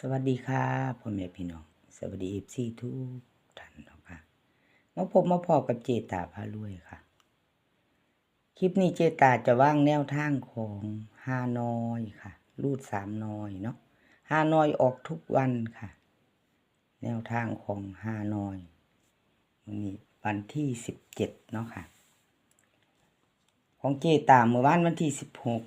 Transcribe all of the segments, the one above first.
สวัสดีครับพ่อแม่พี่น้อง สวัสดีเอฟซีทุกท่านนะค่ะมาพบมาพอกับเจตาพารวยค่ะ คลิปนี้เจตาจะว่างแนวทางของฮานอยค่ะ รูดสามนอยเนาะฮานอยออกทุกวันค่ะ แนวทางของฮานอยวันนี้วันที่สิบเจ็ดเนาะค่ะ ของเจตาเมื่อวานวันที่สิบหก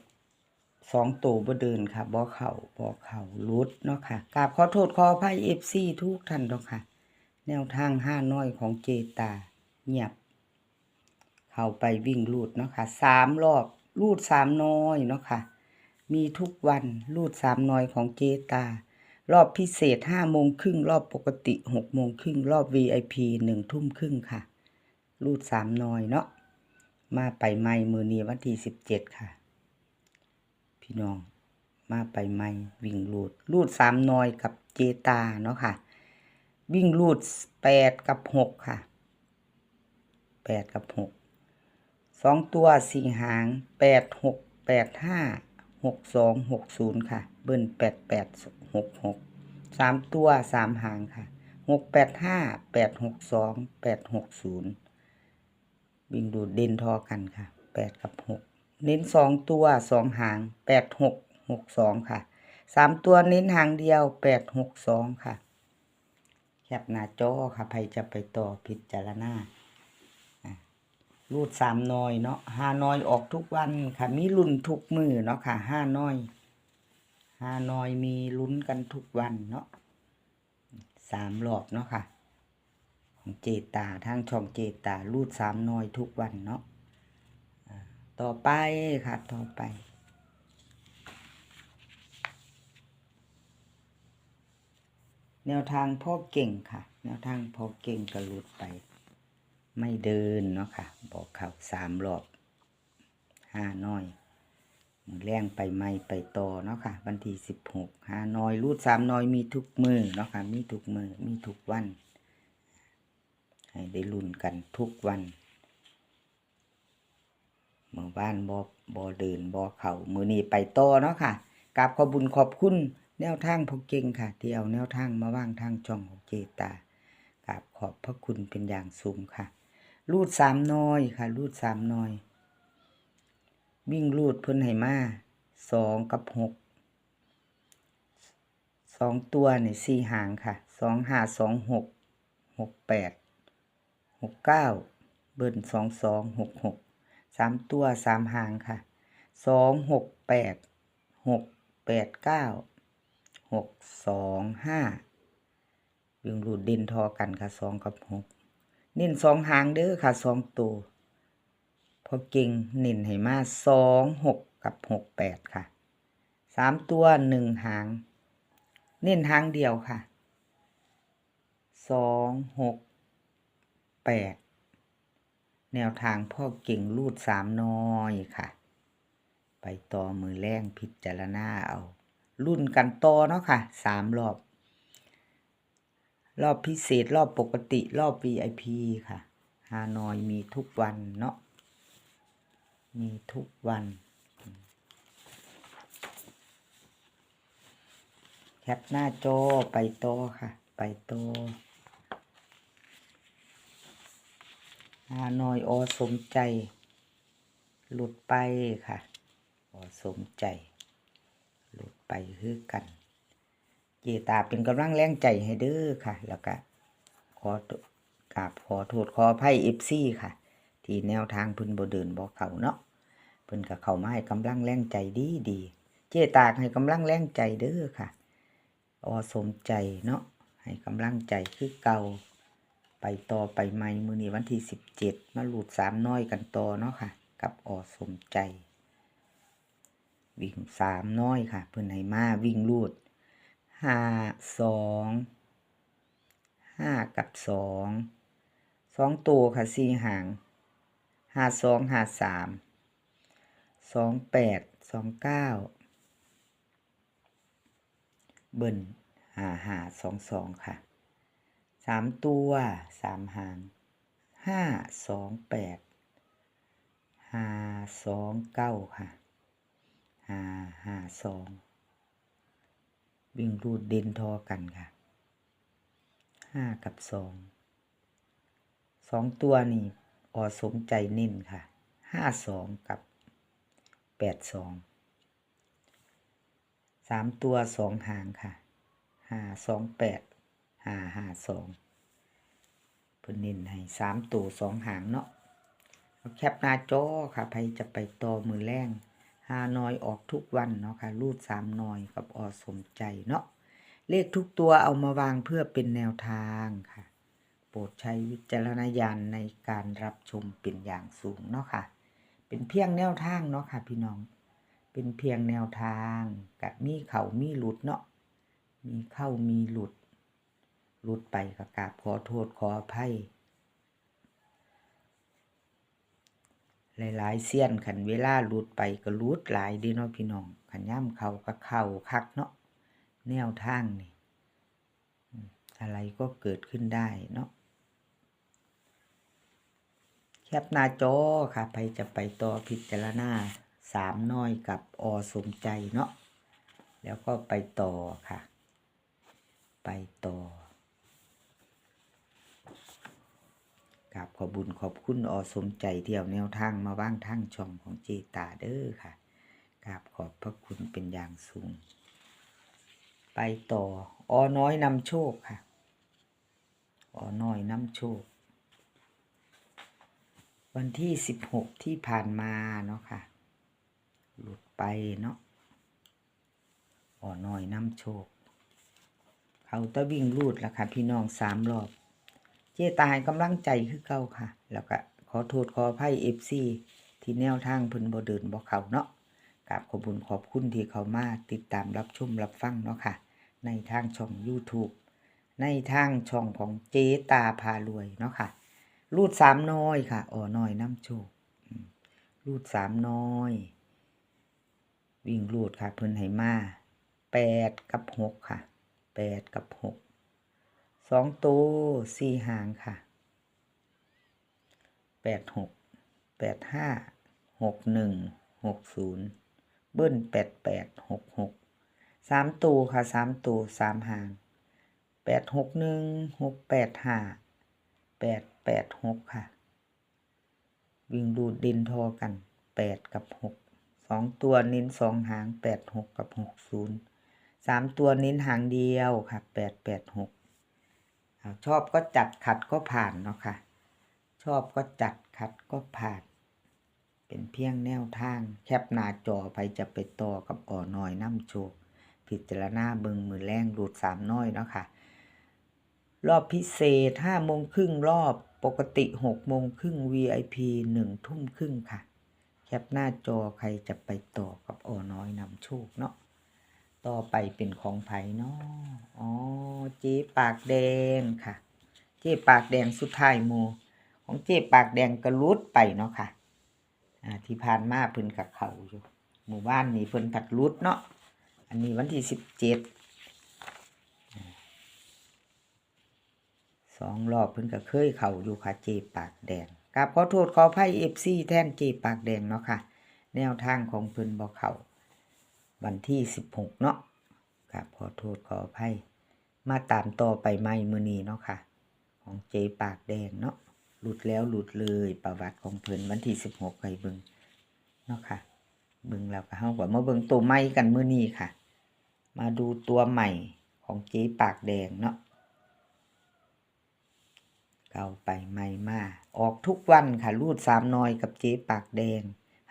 สองตัวบ่เดินค่ะบ่เข่าบ่เข่ารุดเนาะค่ะกราบขอโทษขออภัยเอฟซีทุกท่านเนาะค่ะ แนวทางห้าน้อยของเจตาเงียบ เข้าไปวิ่งลูดเนาะค่ะสามรอบลูดสามน้อยเนาะค่ะ มีทุกวันลูดสามน้อยของเจตา รอบพิเศษห้าโมงครึ่งรอบปกติหกโมงครึ่งรอบ VIP หนึ่งทุ่มครึ่งค่ะ ลูดสามน้อยเนาะมาไปไม่มือนีวันที่สิบเจ็ดค่ะ พี่น้อง มาไปไม่วิ่งลูดลูดสามนอยกับเจตาเนาะค่ะ วิ่งลูดแปดกับหกค่ะแปดกับหกสองตัวสี่หางแปดหกแปดห้าหกสองหกศูนย์ค่ะ เบิ้ลแปดแปดหกหกสามตัวสามหางค่ะหกแปดห้าแปดหกสองแปดหกศูนย์วิ่งดูดเด่นทอกันค่ะแปดกับหก เน้นสองตัวสองหางแปดหกหกสองค่ะสามตัวเน้นหางเดียวแปดหกสองค่ะ แคปหน้าจอค่ะใครจะไปต่อพิจารณารูดสามน้อยเนาะห้าน้อยออกทุกวันค่ะ มีลุ้นทุกมือเนาะค่ะห้าน้อยห้าน้อยมีลุ้นกันทุกวันเนาะสามรอบเนาะค่ะ ของเจตาทางช่องเจตารูดสามน้อยทุกวันเนาะ ต่อไปค่ะต่อไป แนวทางพ่อเก่งค่ะ แนวทางพ่อเก่งกระลุดไป ไม่เดินเนาะค่ะ บอกเขาสามรอบห้าน้อยแรงไปไม่ไปต่อเนาะค่ะ วันที่สิบหกห้าน้อยรูดสามน้อยมีทุกมือเนาะค่ะ มีทุกมือมีทุกวัน ให้ได้ลุ้นกันทุกวัน มื่อบ้านบอบอเดินบอเขามือนี้ไปต่อเนาะค่ะกราบขอบุญขอบคุณแนวทางพอเก่งค่ะ ที่เอาแนวทางมาว่างทางช่องของเจตากราบขอบพระคุณเป็นอย่างสูงค่ะ รูดสามน้อยค่ะ รูดสามน้อย วิ่งรูดเพิ่นให้มาสองกับหกสองตัวในสี่หางค่ะสองห้าสองหกหกแปดหกเก้าเบิ้ลสองสองหกหก สามตัวสามหางค่ะสองหกแปดหกแปดเก้าหกสองห้าวิ่งรูดด่นทอกันค่ะสองกับหกเน้นสองหางเด้อค่ะสองตัวพอเก่งเน้นให้มาสองหกกับหกแปดค่ะสามตัวหนึ่งหาง เน้นหางเดียวค่ะสองหกแปด แนวทางพ่อเก่งรูดสามน้อยค่ะ ไปต่อมือแรงพิจารณาเอา รุ่นกันต่อเนาะค่ะสามรอบ รอบพิเศษรอบปกติรอบ VIP ค่ะฮานอยมีทุกวันเนาะมีทุกวัน แคปหน้าจอไปต่อค่ะ ไปต่อ ฮานอยอสมใจ หลุดไปค่ะอสมใจ หลุดไปคือกัน เจตาเป็นกำลังแรงใจให้เด้อค่ะ แล้วก็ขอกราบขอโทษขออภัยเอฟซีค่ะ ที่แนวทางพิ่นบ่เดินบ่เขาเนาะเพิ่นก็เขามาให้กำลังแรงใจดีดีเจตาให้กำลังแรงใจเด้อค่ะ อสมใจเนาะให้กำลังใจคือเก่า ไปต่อไปใหม่มือนี้วันที่สิบเจ็ดมาหลุดสามน้อยกันต่อเนาะค่ะ กับออสมใจ วิ่งสามน้อยค่ะ เพื่อนให้มาวิ่งลูดห้าสองห้ากับสองสองตัวค่ะสี่หางห้าสองห้าสามสองแปดสองเก้าเบิ้ลห้าห้าสองสองค่ะ สามตัวสามหางห้าสองแปดห้าสองเก้าค่ะห้าห้าสองวิ่งรูดเด่นทอกันค่ะห้ากับสองสองตัวนี่อสมใจเน้นค่ะห้าสองกับแปดสองสามตัวสองหางค่ะห้าสองแปด ห้าห้าสองเพิ่นเน้นให้สามตัวสองหางเนาะเอาแคปหน้าจอค่ะใครจะไปต่อมือแรงหาน้อยออกทุกวันเนาะค่ะ รูดสามน้อยกับออสมใจเนาะ เลขทุกตัวเอามาวางเพื่อเป็นแนวทางค่ะ โปรดใช้วิจารณญาณในการรับชมเป็นอย่างสูงเนาะค่ะ เป็นเพียงแนวทางเนาะค่ะพี่น้อง เป็นเพียงแนวทางกับมีเขามีหลุดเนาะ มีเข้ามีหลุด หลุดไปกับกราบขอโทษขออภัย หลายๆเสี้ยนขันเวลาหลุดไปก็หลุดหลายดีเนาะพี่น้องขันย่ำเขาก็เข้าคักเนาะแนวทางนี่อะไรก็เกิดขึ้นได้เนาะแคปหน้าจอค่ะใครจะไปต่อพิจารณาสามน้อยกับอสมใจเนาะแล้วก็ไปต่อค่ะ ไปต่อ กับขอบุญขอบคุณอสมใจที่เอาแนวทางมาว่างทางช่องของเจตาเด้อค่ะกราบขอบพระคุณเป็นอย่างสูง ไปต่ออน้อยนำโชคค่ะอน้อยนำโชค วันที่สิบหกที่ผ่านมาเนาะค่ะ หลุดไปเนาะอน้อยนำโชค เขาตะวิ่งรูดแล้วค่ะ พี่น้องสามรอบ เจตายกำลังใจคือเก่าค่ะ แล้วก็ขอโทษขออภัยเอฟซีที่แนวทางเพิ่นบ่เดินบ่เขาเนาะกราบขอบุญขอบคุณที่เขามาติดตามรับชมรับฟังเนาะค่ะ ในทางช่อง YouTube ในทางช่องของเจตาพารวยเนาะค่ะ รูดสามน้อยค่ะอ๋อน้อยน้ำโชครูดสามน้อย วิ่งรูดค่ะ เพิ่นให้มาแปดกับหกค่ะแปดกับหก สองตัวสี่หางค่ะแปดหกแปดห้าหกหนึ่งหกศูนย์เบิ้ลแปดแปดหกหกสามตัวค่ะสามตัวสามหางแปดหกหนึ่งหกแปดห้าแปดแปดหกค่ะ วิ่งดูดดินทอกันแปดกับหกสองตัวเน้นสองหางแปดหกกับหกศูนย์สามตัวเน้นหางเดียวค่ะแปดแปดหก ชอบก็จัดขัดก็ผ่านเนาะค่ะ ชอบก็จัดขัดก็ผ่าน เป็นเพียงแนวทาง แคปหน้าจอไปจะไปต่อกับอ่อน้อยน้ำโชคพิจารณาเบิงมือแรงรูดสามน้อยเนาะค่ะ รอบพิเศษห้าโมงครึ่งรอบปกติหกโมงครึ่ง VIP หนึ่งทุ่มครึ่งค่ะ แคปหน้าจอใครจะไปต่อกับอ่อน้อยนำโชคเนาะ ต่อไปเป็นของไผ่เนาะอ๋อเจ๊ปากแดงค่ะ เจ๊ปากแดงสุดท้ายหมูของเจ๊ปากแดงกระลุดไปเนาะค่ะอ่าที่ผ่านมาเพิ่นกับเขาอยู่หมู่บ้านนี้เพิ่นผัดลุดเนาะอันนี้วันที่สิบเจ็ดสองรอบเพิ่นก็เคยเขาอยู่ค่ะเจปากแดงกราบขอโทษขออภัย FC แทนเจปากแดงเนาะค่ะ แนวทางของเพิ่นบ่เขาวันที่16เนาะ กราบขอโทษขออภัยมาตามต่อไปใหม่มื้อนี้เนาะค่ะ ของเจปากแดงเนาะหลุดแล้วหลุดเลยประวัติของเพิ่นวันที่16ไปเบิงเนาะค่ะเบิงแล้วก็เฮาก็มาเบิ่งตัวใหม่กันมื้อนี้ค่ะ มาดูตัวใหม่ของเจปากแดงเนาะเก่าไปใหม่มาออกทุกวันค่ะ รูดสามน้อยกับเจ๊ปากแดง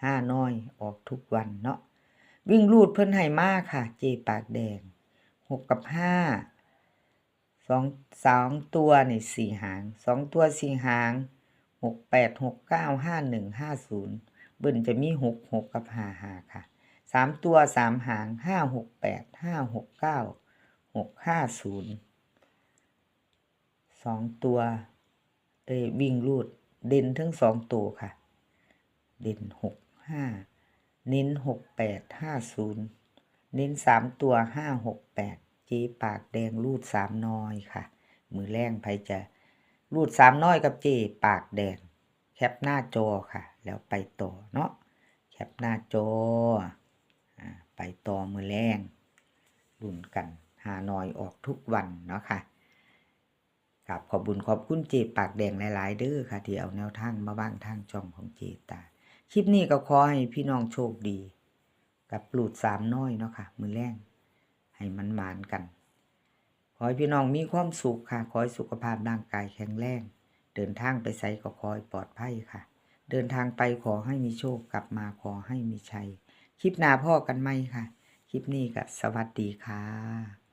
ห้าน้อยออกทุกวันเนาะวิ่งรูดเพิ่นให้มากค่ะ เจ๊ปากแดง หกกับห้าสองสองตัวนี่สี่หางสองตัวสี่หางหกแปดหกเก้าห้าหนึ่งห้าศูนย์เบิ่นจะมีหกหกกับห้าห้าค่ะสามตัวสามหางห้าหกแปดห้าหกเก้าหกห้าศูนย์สองตัวเอ้ยวิ่งรูดเด่นทั้งสองตัวค่ะ เด่นหกห้าเน้นหกแปดห้าศูนย์ เน้นสามตัวห้าหกแปดเจ๊ปากแดงรูดสามน้อยค่ะ มือแรงไผจะรูดสามน้อยกับเจ๊ปากแดง แคปหน้าจอค่ะ แล้วไปต่อเนาะแคปหน้าจออ่าไปต่อมือแรงรุ่นกันหาหน่อยออกทุกวันเนาะค่ะกับขอบบุญขอบคุณเจปากแดงหลาย ๆ เด้อค่ะ ที่เอาแนวทางมาบ้างทางช่องของเจตา คลิปนี้ก็ขอให้พี่น้องโชคดี กับปลูดสามน้อยเนาะค่ะ มือแรงให้มันหมานกัน ขอให้พี่น้องมีความสุขค่ะ ขอให้สุขภาพร่างกายแข็งแรง เดินทางไปไสก็ขอให้ปลอดภัยค่ะ เดินทางไปขอให้มีโชคกลับมาขอให้มีชัย คลิปหน้าพ่อกันไหมค่ะ คลิปนี้ก็สวัสดีค่ะ